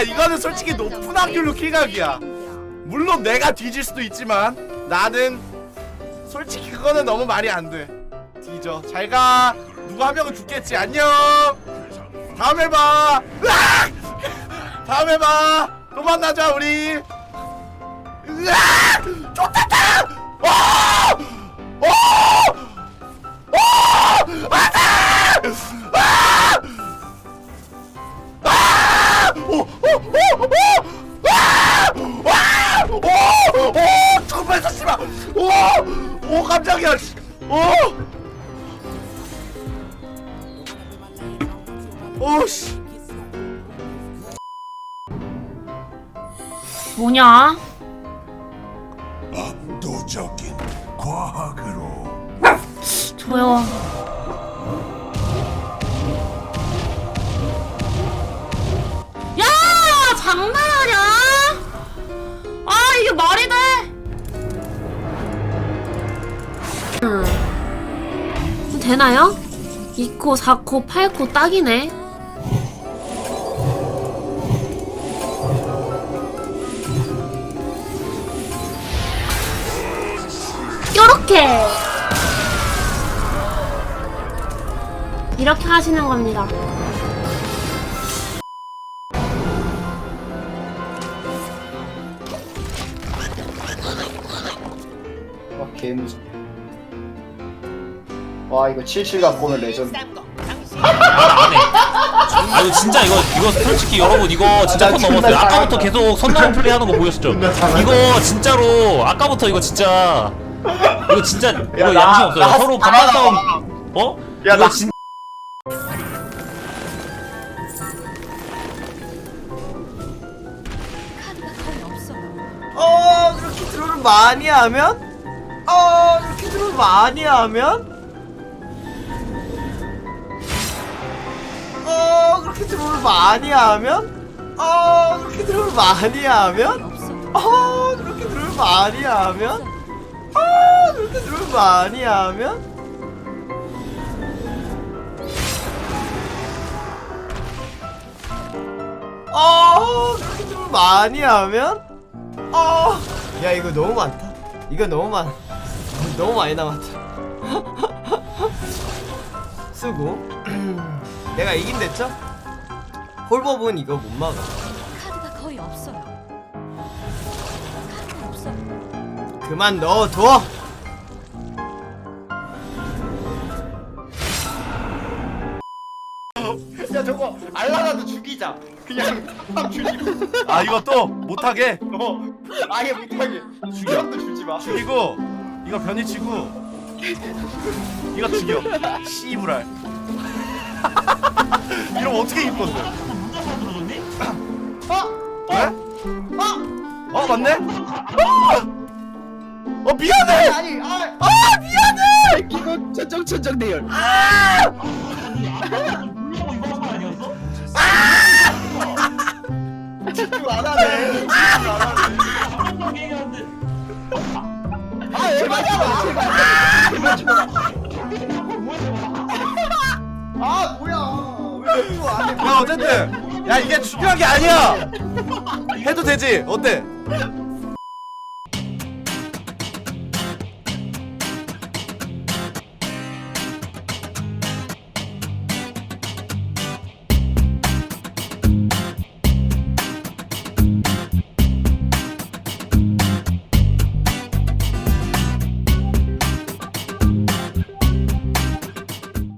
야 이거는 솔직히 높은 확률로 킬각이야 물론 내가 뒤질 수도 있지만 나는 솔직히 그거는 너무 말이 안돼 뒤져 잘가 누구 한 명은 죽겠지 안녕 다음에 봐 으악! 다음에 봐또 만나자 우리 으악! 좋겠다 와! 오! 오! 안돼! 아! 오 깜짝이야 씨. 오! 오 씨. 뭐냐? 압도적인 과학으로 조용. 야 장난하냐? 아 이게 말이 돼? 되나요? 2코, 4코, 8코 딱이네. 요렇게 이렇게 하시는 겁니다. 와 개무서. 와 이거 77각 보면 레전드. 아 이거 진짜 이거 이거 솔직히 여러분 이거 진짜 나선 존나 넘었어요. 아까부터 잘한다. 계속 선 넘은 플레이 하는 거 보였었죠? 이거 진짜로 아까부터 이거 진짜 이거 진짜 이거 나- 양심 없어요. 나 서로 나- 반반 싸움 어? 야, 이거 나- 진어 많이 하면 어 그렇게 드론을 많이 하면 드론을 많이 하면 어 그렇게 드론을 많이 하면 어 그렇게 드론을 많이 하면 어 그렇게 드론을 많이 하면 어 그렇게 드론을 많이 하면 어, 야 이거 너무 많다. 이거 너무 많, 너무 많이 남았다. 쓰고 내가 이긴댔죠? 홀법은 이거 못 막아. 카드가 거의 없어요. 카드가 없어요. 그만 넣어둬. 야 저거 알라라도 죽이자. 그냥 딱 주지. 아 이거 또 못하게 어, 아예 못하게. 죽여도 주지 마. 죽이고 이거 변이치고 이거 죽여 씨부랄 이러면 어떻게 이길 건데 어? 왜? 어? 어 맞네? 어 미안해 아니, 아, 아 미안해 이거 천정 천정 대열. 집중 안 하네. 집중 안 하네. 아, 제발. 아, 뭐야. 왜 집중 안 해? 야 어쨌든 야 이게 중요한 게 아니야. 해도 되지? 어때?